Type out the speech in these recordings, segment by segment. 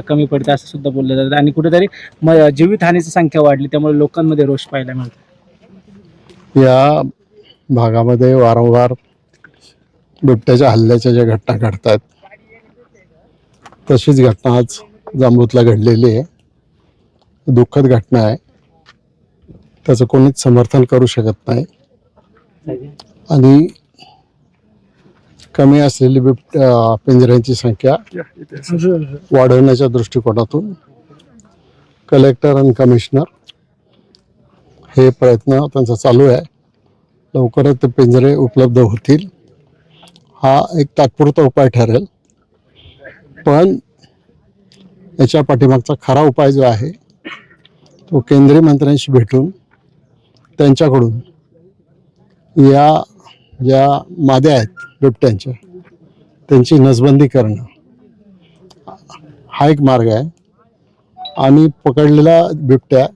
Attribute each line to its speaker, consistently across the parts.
Speaker 1: कमी पडते असं सुद्धा बोललं जातं. आणि कुठेतरी म- जीवितहानीची संख्या वाढली त्यामुळे लोकांमध्ये रोष पाहायला मिळतो.
Speaker 2: या भागामध्ये वारंवार बिबट्याच्या हल्ल्याच्या ज्या घटना घडत आहेत तशीच घटना आज जांबूतला घडलेली आहे. दुःखद घटना आहे. त्याचं कोणीच समर्थन करू शकत नाही. आणि कमी असलेली बिबट पिंजऱ्यांची संख्या वाढवण्याच्या दृष्टिकोनातून कलेक्टर आणि कमिशनर हे प्रयत्न त्यांचा चालू आहे. लवकरच ते पिंजरे उपलब्ध होतील. हा एक तात्पुरता उपाय ठरेल. पण याच्या पाठीमागचा खरा उपाय जो आहे तो केंद्रीय मंत्र्यांशी भेटून त्यांच्याकडून या ज्या माद्या आहेत बिबट्यांच्या त्यांची नसबंदी करणं. हा एक मार्ग आहे. आणि पकडलेला बिबट्या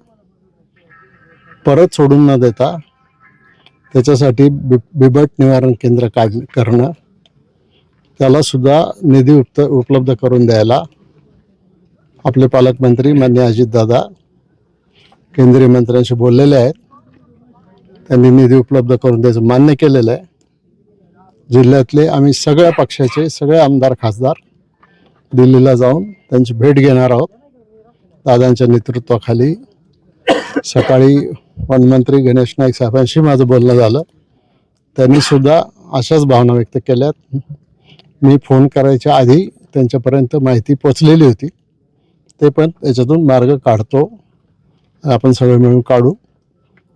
Speaker 2: परत सोडून न देता त्याच्यासाठी बिब बिबट निवारण केंद्र काढ करणं. त्याला सुद्धा निधी उप उपलब्ध करून द्यायला आपले पालकमंत्री मान्य अजितदादा केंद्रीय मंत्र्यांशी बोललेले आहेत. त्यांनी निधी उपलब्ध करून द्यायचं मान्य केलेलं आहे. जिल्ह्यातले आम्ही सगळ्या पक्षाचे सगळे आमदार खासदार दिल्लीला जाऊन त्यांची भेट घेणार आहोत. दादांच्या नेतृत्वाखाली सकाळी वनमंत्री गणेश नाईक साहेबांशी माझं बोलणं झालं. त्यांनी सुद्धा अशाच भावना व्यक्त केल्यात. मी फोन करायच्या आधी त्यांच्यापर्यंत माहिती पोचलेली होती. ते पण त्याच्यातून मार्ग काढतो. आपण सगळे मिळून काढू.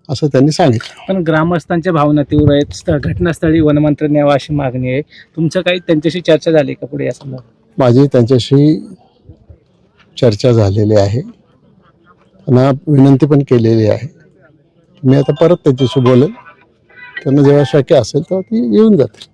Speaker 2: असं त्यांनी सांगितलं.
Speaker 1: पण ग्रामस्थांच्या भावना तीव्र आहेत. स्थ- घटनास्थळी वनमंत्री न्यावा अशी मागणी आहे. तुमचं काही त्यांच्याशी चर्चा झाली का पुढे या संदर्भात?
Speaker 2: माझी त्यांच्याशी चर्चा झालेली आहे. त्यांना विनंती पण केलेली आहे. मी आता परत त्यांच्याशी बोलेल. त्यांना जेव्हा शक्य असेल तेव्हा ती येऊन जातील.